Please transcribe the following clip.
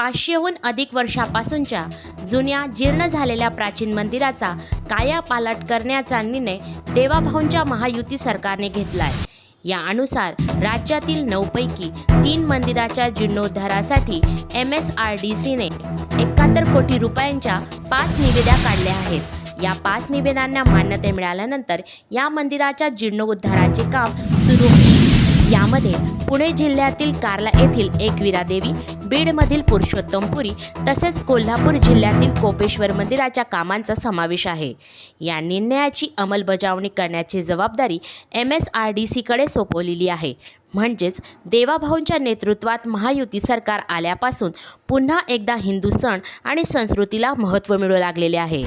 पाचशेहून अधिक वर्षापासूनच्या जुन्या जीर्ण झालेल्या प्राचीन मंदिराचा कायापालट करण्याचा निर्णय देवाभाऊंच्या महायुती सरकारने घेतलाय. या अनुसार राज्यातील नऊपैकी तीन मंदिराच्या जीर्णोद्धारासाठी एम एस आर डी सीने एकाहत्तर कोटी रुपयांच्या पाच निविदा काढल्या आहेत. या पाच निवेदांना मान्यता मिळाल्यानंतर या मंदिराच्या जीर्णोद्धाराचे काम सुरू होईल. यामध्ये पुणे जिल्ह्यातील कार्ला येथील एकविरा देवी बीडमधील पुरुषोत्तमपुरी तसेच कोल्हापूर जिल्ह्यातील कोपेश्वर मंदिराच्या कामांचा समावेश आहे. या निर्णयाची अंमलबजावणी करण्याची जबाबदारी एम एस आर डी सीकडे सोपवलेली आहे. म्हणजेच देवाभाऊंच्या नेतृत्वात महायुती सरकार आल्यापासून पुन्हा एकदा हिंदू सण आणि संस्कृतीला महत्त्व मिळू लागलेले आहे.